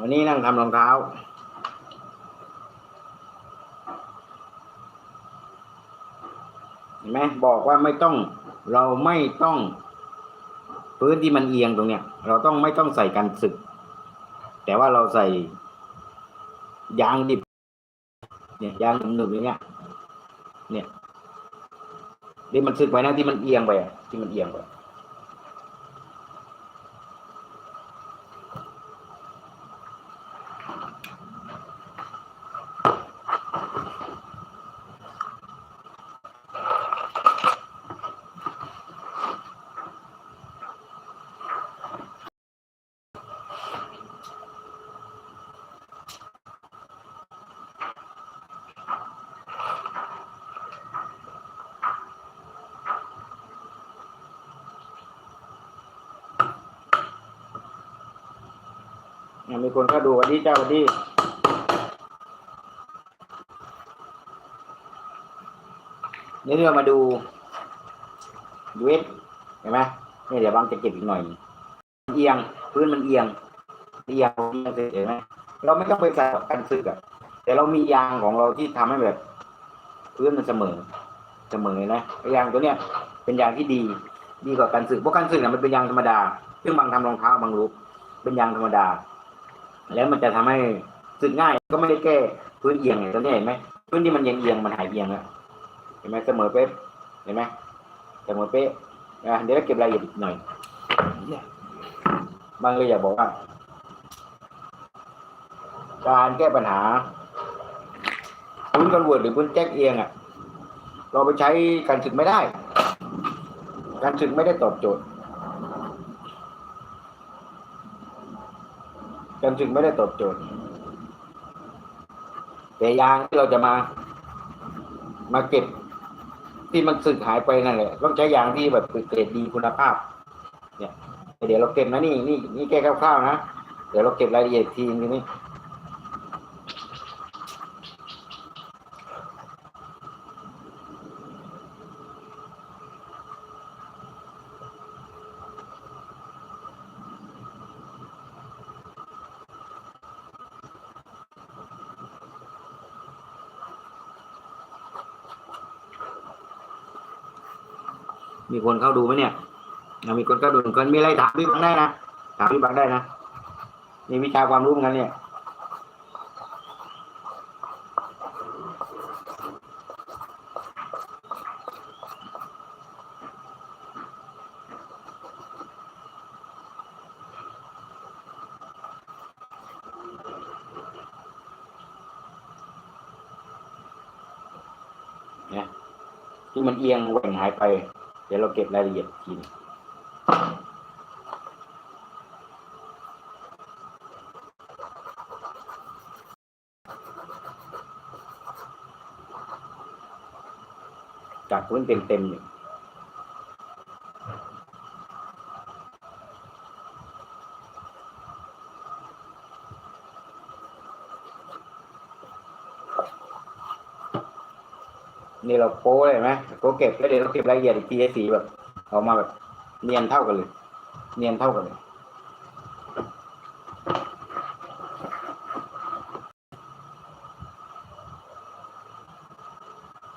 วันนี้นั่งทำรองเท้า เห็นไหมบอกว่าไม่ต้อง เราไม่ต้อง พื้นที่มันเอียงตรงเนี้ย เราต้องไม่ต้องใส่กันสึก แต่ว่าเราใส่ ยางดิบ เนี่ยยางหนึบๆอย่างเงี้ย เนี่ยที่มันสึกไปนะที่มันเอียงไปที่มันเอียงไป มีคนเข้าดูวันนี้เจ้าวันนี้นี่เรามาดูยูเอสเห็นไหมนี่เดี๋ยวบางจะเก็บอีกหน่อยเอียงพื้นมันเอียงเอียงเอียงเห็นไหมเราไม่ต้องไปใส่กันซึกอะแต่เรามียางของเราที่ทำให้แบบ พื้นมันเสมอ เสมอนะไอ้ยางตัวเนี้ยเป็นยางที่ดีดีกว่ากันซึกเพราะกันซึกเนี่ยมันเป็นยางธรรมดาซึ่งบางทำรองเท้าบางรูปเป็นยางธรรมดา แล้วมันจะทำให้สึกง่ายก็ไม่ได้แก้พื้นเอียงไงตอนนี้เห็นไหมพื้นที่มันเอียงเอียงมันหายเอียงแล้วเห็นไหมเสมอเป๊ะเห็นไหมเสมอเป๊ะเดี๋ยวเราเก็บรายละเอียดหน่อยบางเลยอยากบอกว่า การแก้ปัญหาพื้นกันเวิร์ดหรือพื้นแจ็คเอียงอะ เราไปใช้การสึกไม่ได้ การสึกไม่ได้ตอบโจทย์ กัน จึงไม่ได้ตอบโจทย์ แต่ยางที่เราจะมา มาเก็บที่มันสึกหายไปนั่นแหละต้องใช้ยางที่แบบเกรดดีคุณภาพ เนี่ย เดี๋ยวเราเก็บนะนี่นี่นี่แค่คร่าวๆนะเดี๋ยวเราเก็บรายละเอียดอีกทีนึงนี่ มีคนเข้าดูไหมเนี่ยมีคนเข้าดูคนมีอะไรถามพี่บังได้นะถามพี่บังได้นะมีวิชาความรู้กันเนี่ยเนี่ยที่มันเอียงแหว่งหายไป เดี๋ยวเราเก็บรายละเอียดกทีนจากพื้นเต็มๆเนี่ย เราโป้เลยไหมโป้เก็บแล้วเดี๋ยวเราเก็บรายละเอียดอีกทีสีแบบออกมาแบบเนียนเท่ากันเลย เนียนเท่ากันเลย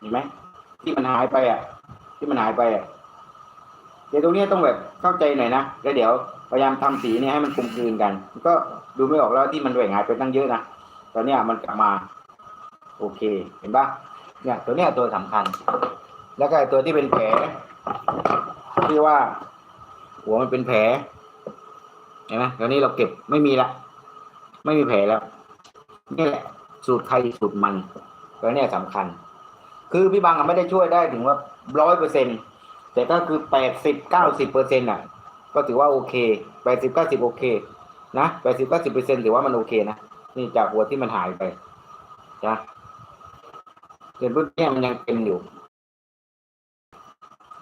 เห็นไหมที่มันหายไปอะ ที่มันหายไปอะเดี๋ยวตรงนี้ต้องแบบเข้าใจหน่อยนะแล้วเดี๋ยวพยายามทำสีเนี่ยให้มันกลมกลืนกัน ก็ดูไม่ออกแล้วที่มันแหว่งหายไปตั้งเยอะนะตอนนี้มันกลับมา โอเค เห็นปะ เนี่ยตัวเนี้ยตัวสำคัญ แล้วก็ไอ้ตัวที่เป็นแผลที่ว่า หัวมันเป็นแผลเห็นไหมตอนนี้เราเก็บไม่มีละไม่มีแผลแล้วนี่แหละสูตรใครสูตรมันตัวเนี้ยสำคัญ คือพี่บังอะไม่ได้ช่วยได้ถึงว่าร้อยเปอร์เซ็นแต่ก็คือแปดสิบเก้าสิบเปอร์เซ็นต์อะ ก็ถือว่าโอเคแปดสิบเก้าสิบโอเค นะแปดสิบเก้าสิบเปอร์เซ็นถือว่ามันโอเคนะนี่จากหัวที่มันหายไปนะ เดี๋ยวพื้นที่มันยังเต็มอยู่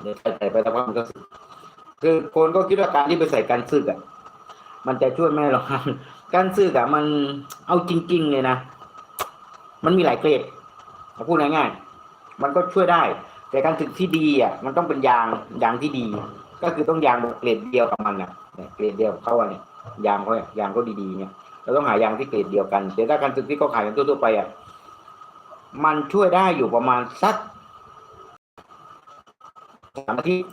เดี๋ยวใส่ไปแต่ว่ามันก็สึกคือคนก็คิดว่าการที่ไปใส่กันซึกอะ มันจะช่วยไม่หรอกการซึกอะมันเอาจริง ๆ เลยนะมันมีหลายเกรดพูดง่ายๆมันก็ช่วยได้ แต่การศึกที่ดีอะ มันต้องเป็นยางยางที่ดี ก็คือต้องยางแบบเกรดเดียวกับมันอะเกรดเดียวเขาอะเนี่ยยางเขาอะยางเขาดีๆเนี่ยเราต้องหายางที่เกรดเดียวกันแต่ถ้าการศึกที่เขาขายกันทั่วๆไปอะ มันช่วยได้อยู่ประมาณสักสามอาทิตย์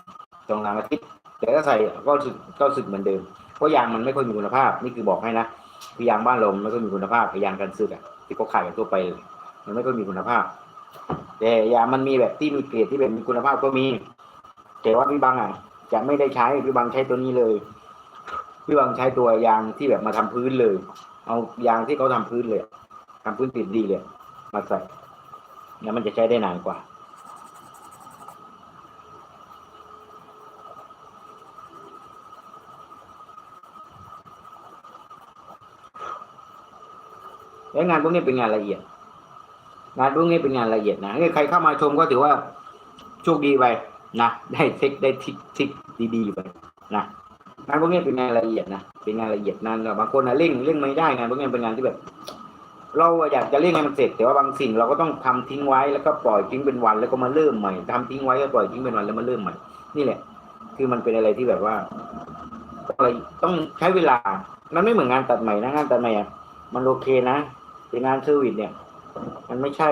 สองสามอาทิตย์แต่ถ้าใส่ก็สึกก็สึกเหมือนเดิมเพราะยางมันไม่ค่อยมีคุณภาพ นี่คือบอกให้นะคือยางบ้านเรามันไม่ค่อยมีคุณภาพยางกันซึกอะที่เขาขายกันทั่วไปมันไม่ค่อยมีคุณภาพ แต่ยางมันมีแบบที่มีเกรดที่แบบมีคุณภาพก็มี แต่ว่าพี่บังอะ จะไม่ได้ใช้พี่บังใช้ตัวนี้เลยพี่บังใช้ตัวยางที่แบบมาทำพื้นเลย เอายางที่เขาทำพื้นเลยทำพื้นติดดีเลย มาใส่ แล้วมันจะใช้ได้นานกว่า แล้วงานพวกนี้เป็นงานละเอียด งานพวกนี้เป็นงานละเอียดนะใครเข้ามาชมก็ถือว่าโชคดีไปนะได้เทคได้ทิกทิกดีๆไปนะงานพวกนี้เป็นงานละเอียดนะเป็นงานละเอียดนั้นบางคนนะเร่งเร่งไม่ได้งานพวกนี้เป็นงานที่แบบ เราอยากจะเร่งให้มันเสร็จ แต่ว่าบางสิ่งเราก็ต้องทำทิ้งไว้แล้วก็ปล่อยทิ้งเป็นวัน แล้วก็มาเริ่มใหม่ทำทิ้งไว้ก็ปล่อยทิ้งเป็นวันแล้วมาเริ่มใหม่ นี่แหละ คือมันเป็นอะไรที่แบบว่าอะไรต้องใช้เวลา มันไม่เหมือนงานตัดใหม่นะงานตัดใหม่อะมันโอเคนะแต่งานเซอร์วิสเนี่ย มันไม่ใช่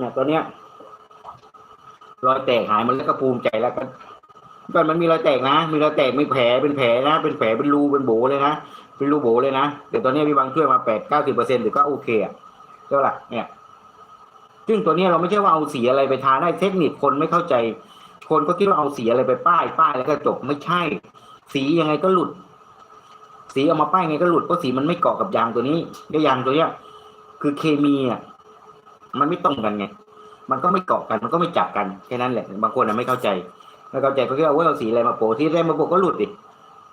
เนี่ยตอนเนี้ยรอยแตกหายมันแล้วก็ภูมิใจแล้วก็ก่อนมันมีรอยแตกนะ มีรอยแตกมีแผลเป็นแผลนะ เป็นแผลเป็นรูเป็นโบเลยนะเป็นรูโบเลยนะแต่ตอนนี้พี่บางช่วยมาแปดเก้าสิบเปอร์เซ็นต์หรือก็โอเคอะเท่าไหร่เนี่ย ซึ่งตัวเนี้ยเราไม่ใช่ว่าเอาสีอะไรไปทาได้เทคนิคคนไม่เข้าใจ คนก็คิดว่าเอาสีอะไรไปป้ายป้ายแล้วก็จบไม่ใช่ สียังไงก็หลุด สีเอามาป้ายไงก็หลุดเพราะสีมันไม่เกาะกับยางตัวนี้แล้วยางตัวเนี้ย คือเคมีอะ มันไม่ตรงกันไง มันก็ไม่เกาะกัน มันก็ไม่จับกันแค่นั้นแหละ บางคนน่ะไม่เข้าใจ ไม่เข้าใจก็คิดว่าเอาสีอะไรมาโปะที่อะไรมาโปะก็หลุดดิ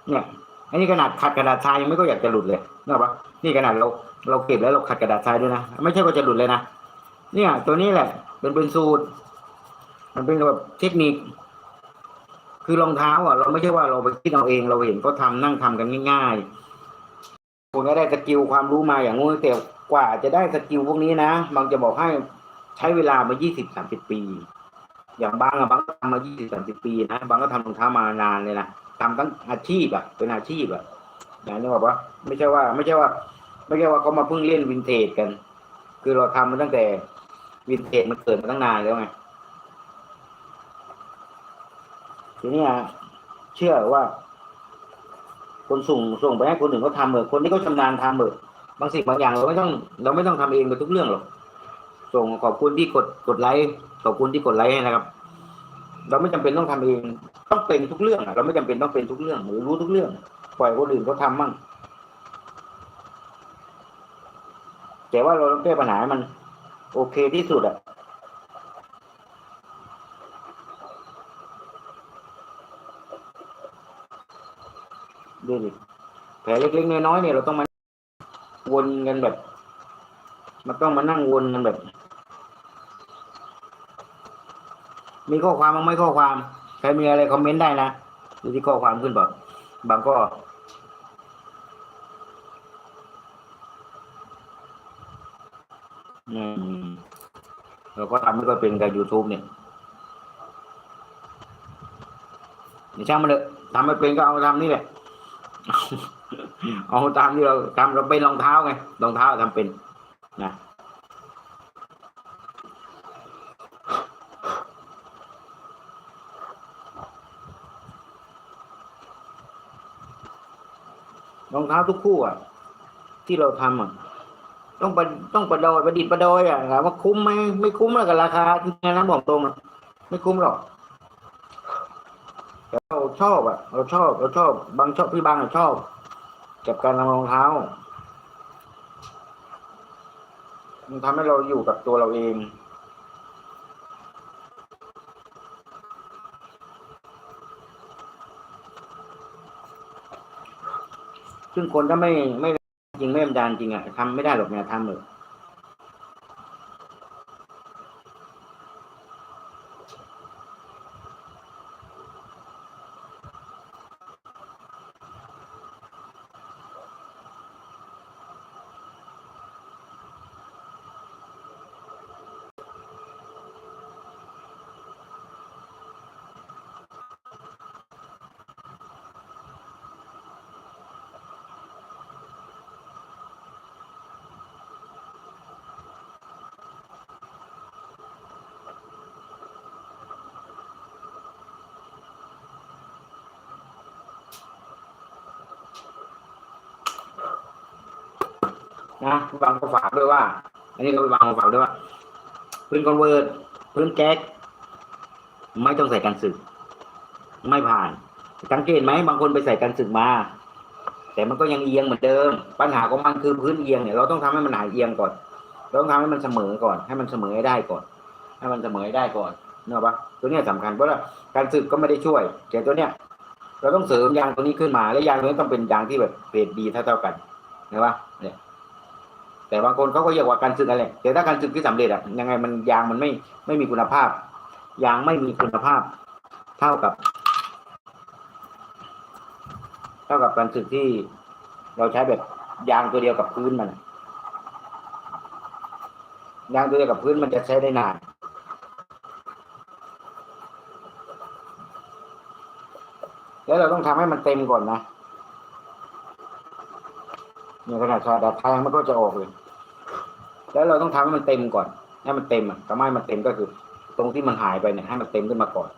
เนี่ย อันนี้ขนาดขัดกระดาษทรายยังไม่ก็อยากจะหลุดเลยนึกออปะนี่ขนาดเราเราเก็บแล้วเราขัดกระดาษทรายด้วยนะ ไม่ใช่ว่าจะหลุดเลยนะ เนี่ย ตัวนี้แหละ เป็นเป็นสูตร มันเป็นแบบเทคนิค คือรองเท้าอะ เราไม่ใช่ว่าเราไปคิดเอาเอง เราเห็นเขาทำนั่งทำกันง่ายๆคนก็ได้สกิลความรู้มาอย่างงู้นแต่ กว่าจะได้สกิลพวกนี้นะบางจะบอกให้ใช้เวลามายี่สิบสามสิบปี อย่างบางอะบางก็ทำมายี่สิบสามสิบปีนะบางก็ทำรองเท้ามานานเลยนะทำตั้งอาชีพอะเป็นอาชีพอะอย่างนี้บอกว่าไม่ใช่ว่า ไม่ใช่ว่า ไม่ใช่ว่าเขามาเพิ่งเล่นวินเทจกัน คือเราทำมาตั้งแต่วินเทจมันเกิดมาตั้งนานแล้วไงทีนี้อะเชื่อว่า คนส่งส่งไปให้คนอื่นเขาทำเออคนที่เขาชำนาญทำเออ บางสิ่งบางอย่างเราไม่ต้องเราไม่ต้องทำเองกับทุกเรื่องหรอกส่งขอบคุณที่กดกดไลค์ขอบคุณที่กดไลค์ให้นะครับ เราไม่จำเป็นต้องทำเอง ต้องเป็นทุกเรื่องเราไม่จำเป็นต้องเป็นทุกเรื่อง หรือรู้ทุกเรื่อง ปล่อยคนอื่นเขาทำมั่งแต่ว่าเราต้องแก้ปัญหามัน โอเคที่สุดอะดูดิแผลเล็กๆน้อยๆเนี่ยเราต้องมา วนกันแบบ มันต้องมานั่งวนกันแบบ มีข้อความบ้างไหมข้อความ ใครมีอะไรคอมเมนต์ได้นะดูที่ข้อความขึ้นบอกบางก็อืมเราก็ทำไม่ก็เป็นกับ YouTube เนี่ยนี่ช่างมันเลยทำไม่เป็นก็เอาทำนี่แหละ เอาตามที่เราทำเราเป็นรองเท้าไงรองเท้าทำเป็นนะรองเท้าทุกคู่อะ ที่เราทำอะต้องประต้องประดอยประดิษฐ์ประดอยอะถามว่าคุ้มไหมไม่คุ้มหรอกกับราคาจริงๆนะบอกตรงอะไม่คุ้มหรอกแต่เราชอบอะ เราชอบเราชอบ บางชอบพี่บางอะชอบ กับการทำรองเท้า มันทำให้เราอยู่กับตัวเราเองซึ่งคนถ้าไม่ไม่จริงไม่อาจารย์จริงอะทำไม่ได้หรอกเนี่ยทำเลย นะบังก็ฝากด้วยว่า อันนี้ก็พี่บังก็ฝากด้วยว่าพื้นคอนเวิร์ตพื้นแก๊สไม่ต้องใส่กันสึก ไม่ผ่านสังเกตไหมบางคนไปใส่กันสึกมา แต่มันก็ยังเอียงเหมือนเดิม ปัญหาของมันคือพื้นเอียงเนี่ยเราต้องทำให้มันหายเอียงก่อนเราต้องทำให้มันเสมอก่อน ให้มันเสมอให้ได้ก่อน ให้มันเสมอให้ได้ก่อนเนอะปะตัวเนี้ยสำคัญเพราะว่าการสึกก็ไม่ได้ช่วยแต่ตัวเนี้ยเราต้องเสริมยางตัวนี้ขึ้นมา และยางตัวนี้ต้องเป็นยางที่แบบเกรดดีเท่าๆกันเห็นปะเนี่ย แต่บางคนเขาก็เรียกว่าการสึกอะไรแต่ถ้าการสึกที่สำเร็จอะยังไงมันยางมันไม่ไม่มีคุณภาพ ยางไม่มีคุณภาพ เท่ากับ เท่ากับการสึกที่เราใช้แบบยางตัวเดียวกับพื้นมันยางตัวเดียวกับพื้นมันจะใช้ได้นานแล้วเราต้องทำให้มันเต็มก่อนนะ เนี่ยขนาดชาดัดแทงมันก็จะออกเลย แล้วเราต้องทำให้มันเต็มก่อนให้มันเต็มอะทำให้มันเต็มก็คือ ตรงที่มันหายไปเนี่ยให้มันเต็มขึ้นมาก่อน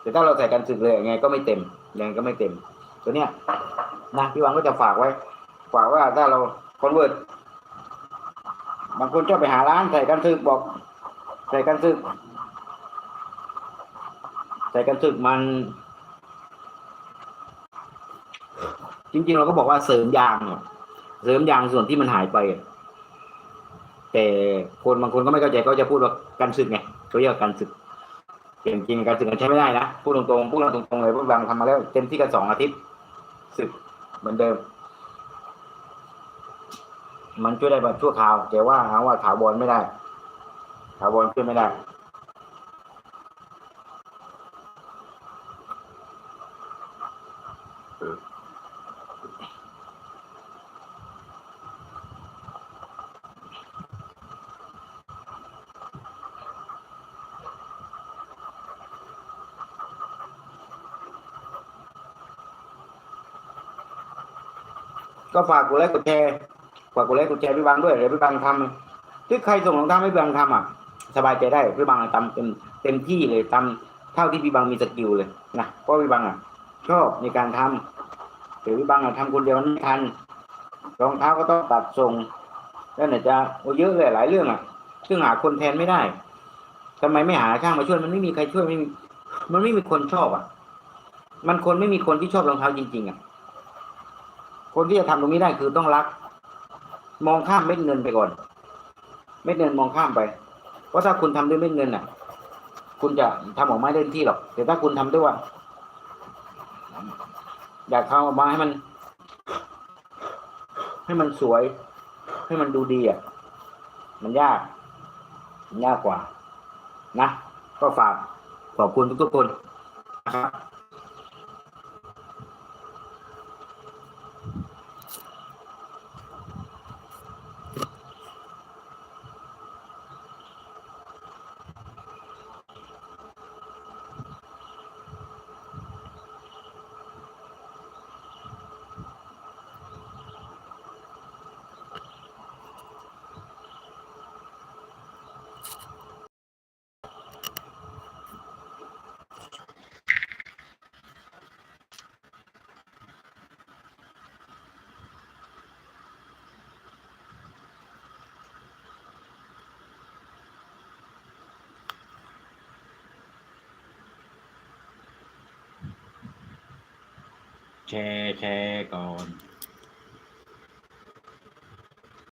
แต่ถ้าเราใส่กันสึกเลยยังไงก็ไม่เต็มยังไงก็ไม่เต็ม ตัวเนี้ยนะพี่วังก็จะฝากไว้ ฝากว่าถ้าเราคอนเวิร์ตบางคนชอบไปหาร้านใส่กันสึกบอก ใส่กันสึกใส่กันสึกมัน จริงๆเราก็บอกว่าเสริมยางเนี่ย เสริมยางส่วนที่มันหายไป แต่คนบางคนก็ไม่เข้าใจก็จะพูดว่ากันสึกไงเขาเรียกว่ากันสึกแต่จริงๆการสึกมันใช้ไม่ได้นะพูดตรงๆพูดตรงๆเลยพวกบางทำมาแล้วเต็มที่กันสองอาทิตย์สึกเหมือนเดิม มันช่วยได้แบบชั่วคราวแต่ว่าเอาว่าถาวรไม่ได้ถาวรช่วยไม่ได้ ก็ฝากกดไลค์กดแชร์ฝากกดไลค์กดแชร์พี่บังด้วยเดี๋ยวพี่บังทำที่ใครส่งรองเท้าให้พี่บังทำอะ สบายใจได้พี่บังทำเต็มเต็มที่เลยทำเท่าที่พี่บังมีสกิลเลยนะเพราะพี่บังอะชอบในการทำแต่พี่บังอะทำคนเดียวไม่ทันรองเท้าก็ต้องตัดทรงแล้วเนี่ยจะโอ้เยอะเลยหลายเรื่องอะ ซึ่งหาคนแทนไม่ได้ทำไมไม่หาช่างมาช่วยมันไม่มีใครช่วยไม่มีมันไม่มีคนชอบอะ มันคนไม่มีคนที่ชอบรองเท้าจริง ๆ อะ คนที่จะทำตรงนี้ได้คือต้องรัก มองข้ามเม็ดเงินไปก่อน เม็ดเงินมองข้ามไป เพราะถ้าคุณทำด้วยเม็ดเงินน่ะ คุณจะทำออกมาได้เต็มที่หรอก แต่ถ้าคุณทำด้วยว่า อยากทำออกมาให้มัน ให้มันสวย ให้มันดูดีอะ มันยากมันยากกว่า นะ ก็ฝากขอบคุณทุกๆคนนะครับ แชร์แชร์ก่อน